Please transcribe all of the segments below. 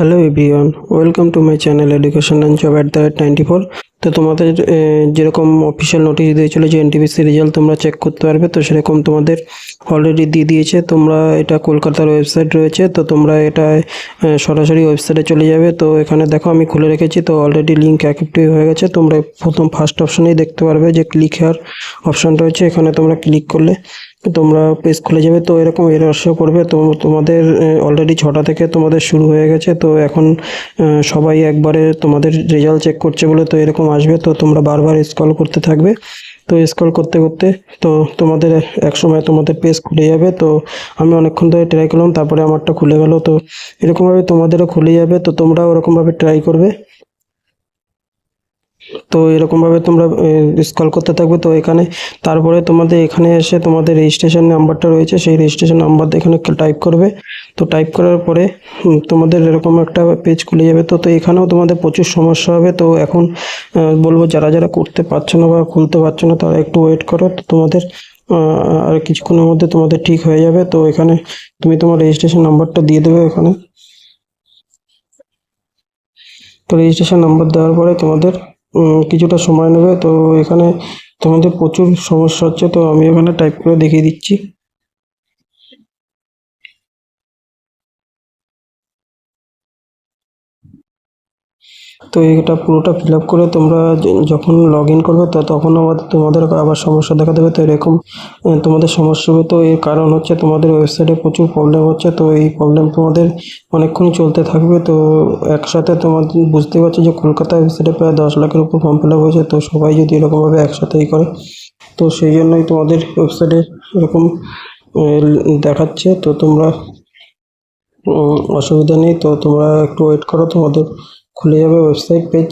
Hello everyone, welcome to my channel education and job at the twenty four. তো তোমাদের যেরকম official notice দিয়েছিল যে এনটিপিসি রেজাল্ট তোমরা চেক করতে পারবে, তো সেরকম তোমাদের অলরেডি দিয়ে দিয়েছে। তোমরা এটা কলকাতার ওয়েবসাইট রয়েছে, তো তোমরা এটা সরাসরি ওয়েবসাইটে চলে যাবে। তো এখানে দেখো আমি খুলে রেখেছি, তো অলরেডি লিঙ্ক অ্যাক্টিভ হয়ে গেছে। তোমরা প্রথম ফার্স্ট অপশনেই দেখতে পারবে যে ক্লিক হেয়ার অপশানটা রয়েছে, এখানে তোমরা ক্লিক করলে তোমরা পেজ খুলে যাবে, তো এরকম এরর শো করবে তো তোমাদের অলরেডি ছটা থেকে তোমাদের শুরু হয়ে গেছে, তো এখন সবাই একবারে তোমাদের রেজাল্ট চেক করছে বলে তো এরকম আসবে, তো তোমরা বারবার স্ক্রল করতে থাকবে। তো স্ক্রল করতে করতে, তো তোমাদের এক সময় তোমাদের পেজ খুলে যাবে, তো আমি অনেকক্ষণ ধরে ট্রাই করলাম, তারপরে আমারটা খুলে গেল, তো এরকমভাবে তোমাদেরও খুলে যাবে, তো তোমরাও ওরকমভাবে ট্রাই করবে। তো এরকমভাবে তোমরা স্কল করতে থাকবে। তো এখানে তারপরে তোমাদের এখানে এসে তোমাদের রেজিস্ট্রেশন নাম্বারটা রয়েছে। সেই রেজিস্ট্রেশন নাম্বার এখানে টাইপ করবে। তো টাইপ করার পরে তোমাদের এরকম একটা পেজ খুলে যাবে। তো তো এখানেও তোমাদের প্রচুর সমস্যা হবে। তো এখন বলব যারা যারা করতে পারছ না বা খুলতে পারছ না, তারা একটু ওয়েট করো। তো তোমাদের আর কিছুক্ষণের মধ্যে তোমাদের ঠিক হয়ে যাবে। তো এখানে তুমি তোমার রেজিস্ট্রেশন নাম্বারটা দিয়ে দেবে এখানে। তো রেজিস্ট্রেশন নাম্বার দেওয়ার পরে তোমাদের কিছুটা সময় নেবে। তো এখানে তোমাদের প্রচুর সমস্যা হচ্ছে। তো আমি এখানে টাইপ করে দেখিয়ে দিচ্ছি। তো এটা পুরোটা ফিল আপ করে তোমরা যখন লগ ইন করবে তো তখন আবার তোমাদের আবার সমস্যা দেখা দেবে তো এরকম তোমাদের সমস্যা হবে। তো এর কারণ হচ্ছে তোমাদের ওয়েবসাইটে প্রচুর প্রবলেম হচ্ছে। তো এই প্রবলেম তোমাদের অনেকক্ষণই চলতে থাকবে। তো একসাথে তোমাদের বুঝতে পারছ যে কলকাতা ওয়েবসাইটে প্রায় দশ লাখের উপর ফর্ম ফিল আপ হয়েছে। তো সবাই যদি এরকমভাবে একসাথেই করে, তো সেই জন্যই তোমাদের ওয়েবসাইটে এরকম দেখাচ্ছে। তো তোমরা অসুবিধা নেই, তো তোমরা একটু ওয়েট করো, তোমাদের খুলে যাবে ওয়েবসাইট পেজ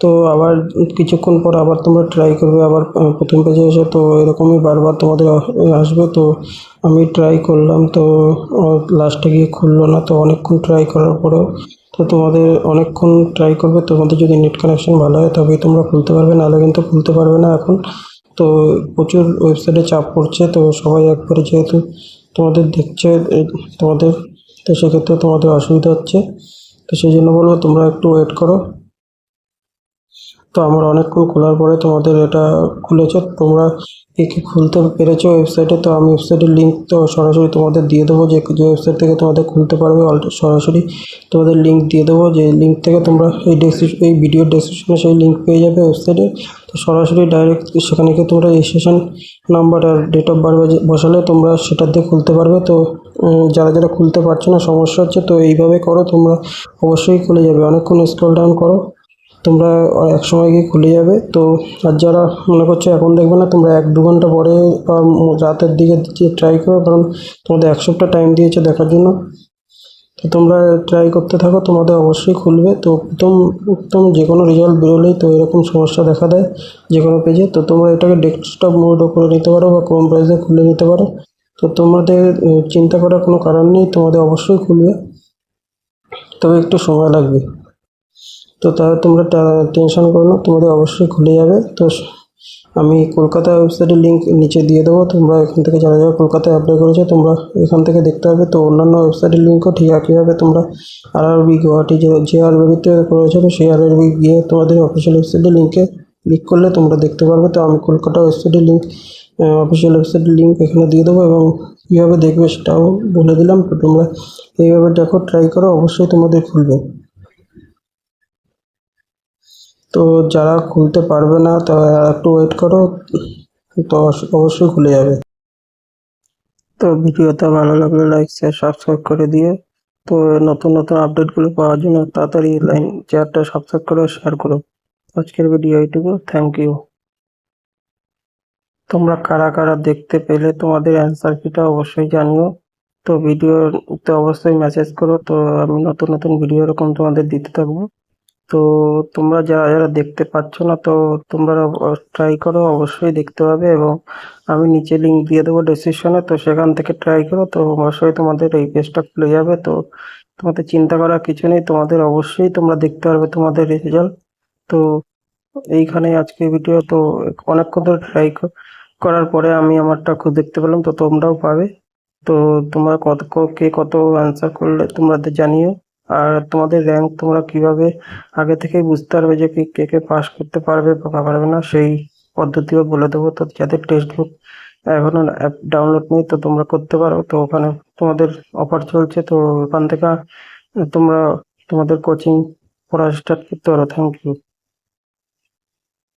তো আবার কিছুক্ষণ পর আবার তোমরা ট্রাই করবে, আবার প্রথম পেজে এসে, তো এরকমই বারবার তোমাদের আসবে, তো আমি ট্রাই করলাম, তো লাস্টে গিয়ে খুললো না, তো অনেকক্ষণ ট্রাই করার পরেও, তো তোমাদের অনেকক্ষণ ট্রাই করবে, তোমাদের যদি নেট কানেকশন ভালো হয়, তবেই তোমরা খুলতে পারবে, নাহলে কিন্তু খুলতে পারবে না এখন। তো প্রচুর ওয়েবসাইটে চাপ পড়ছে, তো সবাই একবারে যেহেতু তোমাদের দেখছে তোমাদের, তো সেক্ষেত্রে তোমাদের অসুবিধা হচ্ছে। তো সেই জন্য বলব, তোমরা একটু ওয়েট করো। তো আমার অনেকক্ষণ খোলার পরে তোমাদের এটা খুলেছে, তোমরা কি কি খুলতে পেরেছ ওয়েবসাইটে তো আমি ওয়েবসাইটের লিঙ্ক তো সরাসরি তোমাদের দিয়ে দেবো, যে যে ওয়েবসাইট থেকে তোমাদের খুলতে পারবে সরাসরি তোমাদের লিঙ্ক দিয়ে দেবো, যে লিঙ্ক থেকে তোমরা এই ডেসক্রিপ এই ভিডিওর ডেসক্রিপশনে সেই লিঙ্ক পেয়ে যাবে ওয়েবসাইটে তো সরাসরি ডাইরেক্ট সেখানে গিয়ে তোমরা রেজিস্ট্রেশন নাম্বার আর ডেট অফ বার্থ বসালে তোমরা সেটা দিয়ে খুলতে পারবে, তো যারা যারা খুলতে পারছ না, সমস্যা হচ্ছে, তো এইভাবে করো, তোমরা অবশ্যই খুলে যাবে, অনেকক্ষণ স্ক্রল ডাউন করো তোমরা এক সময় গিয়ে খুলে যাবে। তো আর যারা মনে করছ এখন দেখবে না, তোমরা এক দু ঘণ্টা পরে বা রাতের দিকে ট্রাই করো, কারণ তোমাদের এক সপ্তাহ টাইম দিয়েছে দেখার জন্য। তো তোমরা ট্রাই করতে থাকো, তোমাদের অবশ্যই খুলবে। তো প্রথম প্রথম যে কোনো রেজাল্ট বেরোলেই তো এরকম সমস্যা দেখা দেয় যে কোনো পেজে তো তোমরা এটাকে ডেস্কটপ মোডও করে নিতে পারো বা ক্রোম ব্রাউজারে খুলে নিতে পারো। তো তোমাদের চিন্তা করার কোনো কারণ নেই, তোমাদের অবশ্যই খুলবে। তবে একটু সময় লাগবে। তো তা তোমরা টেনশন করো না, তোমাদের অবশ্যই খুলে যাবে। তো আমি কলকাতা ওয়েবসাইটের লিঙ্ক নিচে দিয়ে দেবো, তোমরা এখান থেকে যারা যারা কলকাতায় অ্যাপ্লাই করেছ, তোমরা এখান থেকে দেখতে পাবে। তো অন্যান্য ওয়েবসাইটের লিঙ্কও ঠিক একইভাবে তোমরা আর আর বি গুয়াহাটি যে যে আর বিতে করেছ, তো সেই আর আর বি গিয়ে তোমাদের অফিসিয়াল ওয়েবসাইটের লিঙ্কে ক্লিক করলে তোমরা দেখতে পারবে। তো আমি কলকাতা ওয়েবসাইটের লিঙ্ক অফিসিয়াল ওয়েবসাইটের লিঙ্ক এখানে দিয়ে দেবো এবং কীভাবে দেখবে সেটাও বলে দিলাম। তো তোমরা এইভাবে দেখো ট্রাই করো, অবশ্যই তোমাদের খুলবে। তো যারা খুলতে পারবে না, তারা একটু ওয়েট করো, তো অবশ্যই খুলে যাবে। তো ভিডিওটা ভালো লাগলে লাইক শেয়ার সাবস্ক্রাইব করে দিয়ে তো নতুন নতুন আপডেটগুলো পাওয়ার জন্য তাড়াতাড়ি লাইন চেয়ারটা সাবস্ক্রাইব করে শেয়ার করো। আজকের ভিডিও এইটুকু। থ্যাংক ইউ তোমরা কারা কারা দেখতে পেলে তোমাদের অ্যান্সার কিটা অবশ্যই জানিও। তো ভিডিওতে অবশ্যই মেসেজ করো। তো আমি নতুন নতুন ভিডিও এরকম তোমাদের দিতে থাকব। তো তোমরা যারা যারা দেখতে পাচ্ছ না, তো তোমরা ট্রাই করো, অবশ্যই দেখতে পাবে এবং আমি নিচে লিঙ্ক দিয়ে দেবো ডেসক্রিপশনে তো সেখান থেকে ট্রাই করো, তো অবশ্যই তোমাদের এই পেজটা খুলে যাবে। তো তোমাদের চিন্তা করার কিছু নেই, তোমাদের অবশ্যই তোমরা দেখতে পারবে তোমাদের রেজাল্ট তো এইখানে আজকে ভিডিও তো অনেকক্ষণ ধরে ট্রাই করার পরে আমি আমারটা খুব দেখতে পেলাম, তো তোমরাও পাবে। তো তোমরা কত, কে কত অ্যান্সার করলে তোমাদের জানিও। আর তোমাদের র্যাঙ্ক তোমরা কীভাবে আগে থেকেই বুঝতে পারবে যে কি- কে পাস করতে পারবে বা পারবে না, সেই পদ্ধতিও বলে দেবো। তো যাদের টেক্সট বুক এখনও অ্যাপ ডাউনলোড নেই, তো তোমরা করতে পারো। তো ওখানে তোমাদের অফার চলছে, তো ওখান থেকে তোমরা তোমাদের কোচিং পড়া স্টার্ট করতে পারো। Thank you